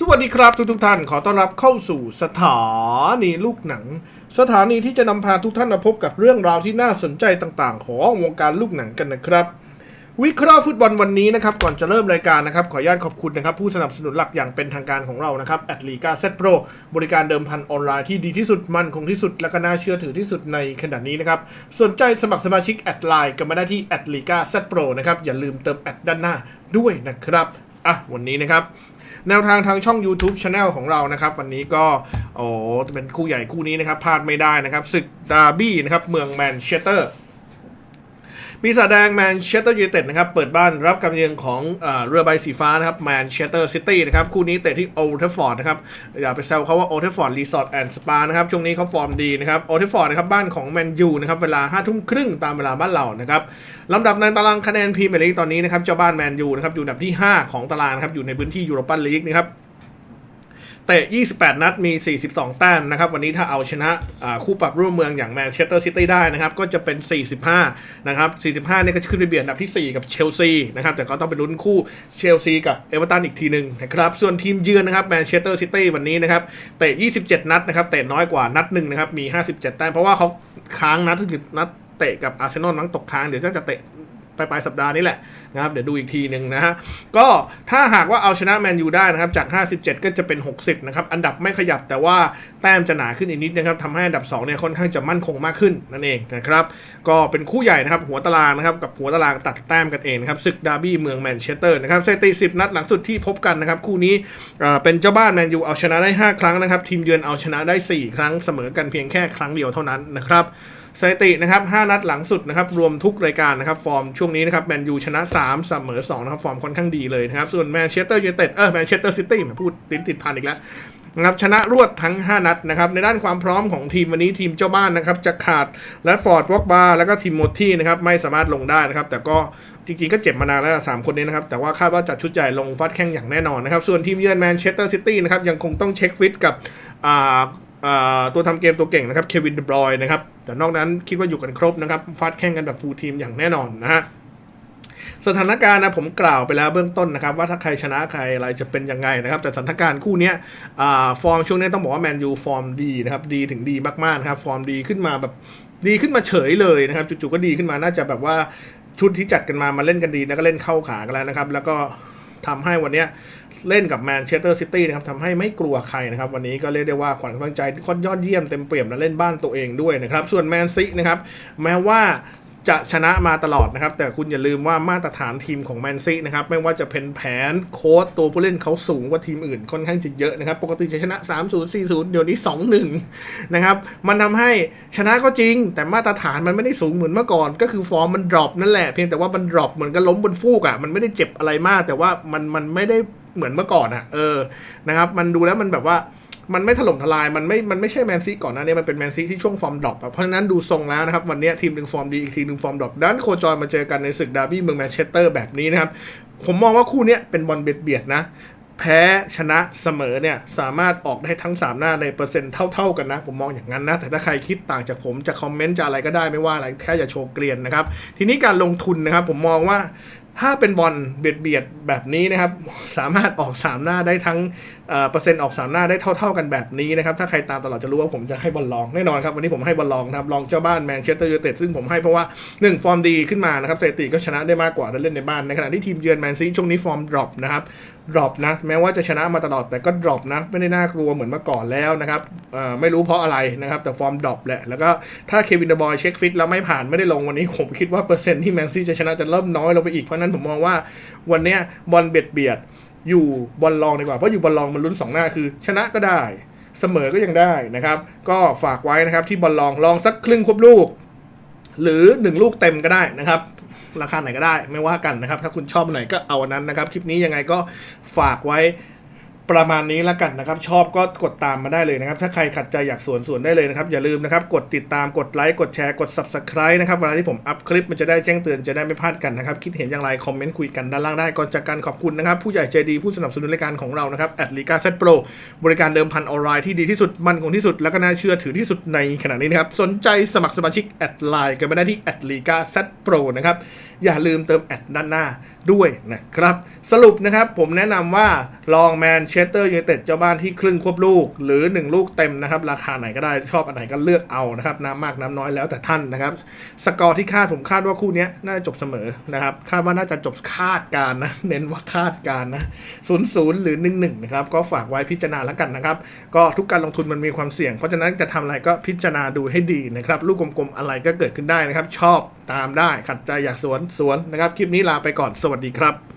สวัสดีครับทุกทุกท่านขอต้อนรับเข้าสู่สถานีลูกหนัง สถานีที่จะนำพาทุกท่านมาพบกับเรื่องราวที่น่าสนใจต่างๆ ของวงการลูกหนังกันนะครับ วิเคราะห์ฟุตบอลวันนี้นะครับก่อนจะเริ่มรายการนะครับขออนุญาตขอบคุณนะครับผู้สนับสนุนหลักอย่างเป็นทางการของเรานะครับแอดลีกาเซ็ตโปรบริการเดิมพันออนไลน์ที่ดีที่สุดมั่นคงที่สุดและก็น่าเชื่อถือที่สุดในขณะนี้นะครับสนใจสมัครสมาชิกแอดไลน์กันมาได้ที่แอดลีกาเซ็ตโปรนะครับอย่าลืมเติมแอดด้านหน้าด้วยนะครับอะวันนี้นะครับ แนวทางทางช่อง YouTube Channel ของเรานะครับวันนี้ก็โอ้จะเป็นคู่ใหญ่คู่นี้นะครับพลาดไม่ได้นะครับศึกดาร์บี้นะครับเมืองแมนเชสเตอร์ ปีศาจแดงแมนเชสเตอร์ยูไนเต็ดนะครับเปิดบ้านรับการเยือนของเรือใบสีฟ้านะครับแมนเชสเตอร์ซิตี้นะครับคู่นี้เตะที่โอเทฟฟอร์ดนะครับอย่าไปแซวเขาว่าโอเทฟฟอร์ดรีสอร์ทแอนด์สปานะครับช่วงนี้เขาฟอร์มดีนะครับโอเทฟฟอร์ดนะครับบ้านของแมนยูนะครับเวลา5้าทุ่มครึ่งตามเวลาบ้านเรานะครับลำดับในตารางคะแนนพรีเมียร์ลีกตอนนี้นะครับเจ้าบ้านแมนยูนะครับอยู่อันดับที่ 5 ของตารางนะครับอยู่ในพื้นที่ยูโรปันลีกนะครับ เตะ 28 นัดมี 42 แต้มนะครับ วันนี้ถ้าเอาชนะคู่ปรับร่วมเมืองอย่างแมนเชสเตอร์ซิตี้ได้นะครับ ก็จะเป็น 45 นะครับ 45 เนี่ยก็จะขึ้นไปเบียดอันดับที่ 4 กับเชลซีนะครับ แต่ก็ต้องไปลุ้นคู่เชลซีกับเอเวอร์ตันอีกทีหนึ่งนะครับ ส่วนทีมเยือนนะครับแมนเชสเตอร์ซิตี้วันนี้นะครับ เตะ 27 นัดนะครับ เตะน้อยกว่านัดหนึ่งนะครับ มี 57 แต้ม เพราะว่าเขาค้างนัดก็คือนัดเตะกับอาร์เซนอลนั้งตกค้าง เดี๋ยวจะเตะ ปลายปลายสัปดาห์นี้แหละนะครับเดี๋ยวดูอีกทีหนึ่งนะฮะก็ถ้าหากว่าเอาชนะแมนยูได้นะครับจาก 57 ก็จะเป็น 60 นะครับ อันดับไม่ขยับแต่ว่าแต้มจะหนาขึ้นอีกนิดนะครับทำให้อันดับ2เนี่ยค่อนข้างจะมั่นคงมากขึ้นนั่นเองนะครับก็เป็นคู่ใหญ่นะครับหัวตารางนะครับกับหัวตารางตัดแต้มกันเองนะครับศึกดาร์บี้เมืองแมนเชสเตอร์นะครับสถิติ 10 นัดหลังสุดที่พบกันนะครับคู่นี้เอ่อเป็นเจ้าบ้านแมนยูเอาชนะได้ 5 ครั้งนะครับทีมเยือนเอาชนะได้ 4 ครั้งเสมอกันเพียงแค่ครั้งเดียวเท่านั้นนะครับ สถิตินะครับ5นัดหลังสุดนะครับรวมทุกรายการนะครับฟอร์มช่วงนี้นะครับแมนยูชนะ3เสมอ2นะครับฟอร์มค่อนข้างดีเลยนะครับส่วนแมนเชสเตอร์ยูไนเต็ดเออแมนเชสเตอร์ซิตี้มาพูดลิ้นติดพันอีกแล้วนะครับชนะรวดทั้ง 5 นัดนะครับในด้านความพร้อมของทีมวันนี้ทีมเจ้าบ้านนะครับจะขาดแรดฟอร์ดวอกบาแล้วก็ทีมโมที่นะครับไม่สามารถลงได้นะครับแต่ก็จริงๆก็เจ็บมานานแล้วสามคนนี้นะครับ แต่ว่าคาดว่าจัดชุดใหญ่ลงฟัดแข้งอย่างแน่นอนนะครับ ส่วนทีมเยือนแมนเชสเตอร์ซิตี้นะครับยังคงต้องเช็คฟิตกับ ตัวทำเกมตัวเก่งนะครับเควินเดบรอยนะครับแต่นอกนั้นคิดว่าอยู่กันครบนะครับฟาดแข่งกันแบบฟูลทีมอย่างแน่นอนนะฮะสถานการณ์นะผมกล่าวไปแล้วเบื้องต้นนะครับว่าถ้าใครชนะใครอะไรจะเป็นยังไงนะครับ แต่สถานการณ์คู่นี้ฟอร์มช่วงนี้ต้องบอกว่าแมนยูฟอร์มดีนะครับดีถึงดีมากๆนะครับฟอร์มดีขึ้นมาแบบดีขึ้นมาเฉยเลยนะครับจู่ๆก็ดีขึ้นมาน่าจะแบบว่าชุดที่จัดกันมามาเล่นกันดีแล้วก็เล่นเข้าขากันแล้วนะครับ แล้วก็ ทำให้วันนี้เล่นกับแมนเชสเตอร์ซิตี้นะครับทำให้ไม่กลัวใครนะครับ วันนี้ก็เรียกได้ว่าขวัญกำลังใจค่อนยอดเยี่ยมเต็มเปี่ยมและเล่นบ้านตัวเองด้วยนะครับ ส่วนแมนซีนะครับ แม้ว่า จะชนะมาตลอดนะครับ แต่คุณอย่าลืมว่ามาตรฐานทีมของแมนซีนะครับ ไม่ว่าจะเป็นแผนโค้ดตัวผู้เล่นเขาสูงกว่าทีมอื่นค่อนข้างจะเยอะนะครับ ปกติจะชนะ 3-0 4-0 เดี๋ยวนี้ 2-1 นะครับ มันทำให้ชนะก็จริง แต่มาตรฐานมันไม่ได้สูงเหมือนเมื่อก่อน ก็คือฟอร์มมันดรอปนั่นแหละเพียงแต่ว่ามันดรอปเหมือนกับล้มบนฟูกอะมันไม่ได้เจ็บอะไรมาก แต่ว่ามันมันไม่ได้เหมือนเมื่อก่อนอะเออนะครับ มันดูแล้วมันแบบว่า มันไม่ถล่มทลายมันไม่มันไม่ใช่แมนซีก่อนหนะเนี่ยมันเป็นแมนซีที่ช่วงฟอร์มดรอปเพราะฉะนั้นดูทรงแล้วนะครับ วันนี้ทีมหนึ่งฟอร์มดีอีกทีหนึ่งฟอร์มดรอปด้านโคจรมาเจอกันในศึกดาร์บี้เมืองแมนเชสเตอร์แบบนี้นะครับ ผมมองว่าคู่นี้เป็นบอลเบียดเบียดนะแพ้ชนะเสมอเนี่ยสามารถออกได้ทั้ง 3 หน้าในเปอร์เซ็นต์เท่า ๆกันนะ ผมมองอย่างนั้นนะ แต่ถ้าใครคิดต่างจากผมจะคอมเมนต์จะอะไรก็ได้ไม่ว่าอะไรแค่อย่าโชว์เกลียนนะครับ ทีนี้การลงทุนนะครับผมมองว่า ถ้าเป็นบอลเบียดเบียดๆแบบนี้นะครับ สามารถออก 3 หน้าได้ทั้งเปอร์เซ็นต์ออก 3 หน้าได้เท่า ๆกันแบบนี้นะครับ ถ้าใครตามตลอดจะรู้ว่าผมจะให้บอลลองแน่นอนครับ วันนี้ผมให้บอลลองนะครับลองเจ้าบ้านแมนเชสเตอร์ยูไนเต็ดซึ่งผมให้เพราะว่า 1 ฟอร์มดีขึ้นมานะครับสถิติก็ชนะได้มากกว่าได้เล่นในบ้าน ในขณะที่ทีมเยือนแมนซีช่วงนี้ฟอร์มดรอปนะครับดรอปนะแม้ว่าจะชนะมาตลอดแต่ก็ดรอปนะไม่ได้น่ากลัวเหมือนเมื่อก่อนแล้วนะครับไม่รู้เพราะอะไรนะครับแต่ฟอร์มดรอปแหละแล้วก็ถ้าเควินเดบอยเช็คฟิตแล้วไม่ผ่านไม่ได้ลงวันนี้ผมคิดว่าเปอร์เซ็นต์ที่แมนซีจะชนะจะเริ่มน้อยลงไปอีกเพราะนั้นผมมองว่าวันเนี้ยบอลเบียดเบียดอยู่บอลรองดีกว่า เพราะอยู่บอลรองมันลุ้นสองหน้าคือ ชนะก็ได้ เสมอก็ยังได้นะครับ ก็ฝากไว้นะครับที่บอลรองลองสักครึ่งควบลูก หรือ 1 ลูกเต็มก็ได้นะครับ ราคาไหนก็ได้ไม่ว่ากันนะครับ ถ้าคุณชอบอันไหนก็เอาอันนั้นนะครับ คลิปนี้ยังไงก็ฝากไว้ ประมาณนี้แล้วกันนะครับ ชอบก็กดตามมาได้เลยนะครับ ถ้าใครขัดใจอยากสวนสวนได้เลยนะครับ อย่าลืมนะครับ กดติดตามกดไลค์กดแชร์กด subscribe นะครับ เวลาที่ผมอัพคลิปมันจะได้แจ้งเตือนจะได้ไม่พลาดกันนะครับ คิดเห็นอย่างไร คอมเมนต์คุยกันด้านล่างได้ก่อนจากการขอบคุณนะครับ ผู้ใหญ่ใจดีผู้สนับสนุนรายการของเรานะครับแอดลิกาเซตโปรบริการเดิมพันออนไลน์ที่ดีที่สุดมั่นคงที่สุดและก็น่าเชื่อถือที่สุดในขณะนี้นะครับสนใจสมัครสมาชิกแอดไลน์กันมาได้ที่แอดลิกาเซตโปรนะครับอย่าลืมเติมแอดด้านหน้าด้วยนะครับสรุปนะครับผมแนะนำว่าลองแมนเชสเตอร์ยูไนเต็ดเจ้าบ้านที่ครึ่งควบลูก หรือ 1 ลูกเต็มนะครับ ราคาไหนก็ได้ชอบอันไหนก็เลือกเอานะครับน้ำมากน้ำน้อยแล้วแต่ท่านนะครับ สกอร์ที่คาดผมคาดว่าคู่นี้น่าจะจบเสมอนะครับ คาดว่าน่าจะจบคาดการ์นะ เน้นว่าคาดการ์นะศูนย์ศูนย์หรือหนึ่งหนึ่งนะครับก็ฝากไว้พิจารณาแล้วกันนะครับ ก็ทุกการลงทุนมันมีความเสี่ยง เพราะฉะนั้นจะทำอะไรก็พิจารณาดูให้ดีนะครับลูกกลมๆอะไรก็เกิดขึ้นได้นะครับ ชอบตามได้ขัดใจอยากสวนสวนนะครับ คลิปนี้ลาไปก่อนสวัสดีครับ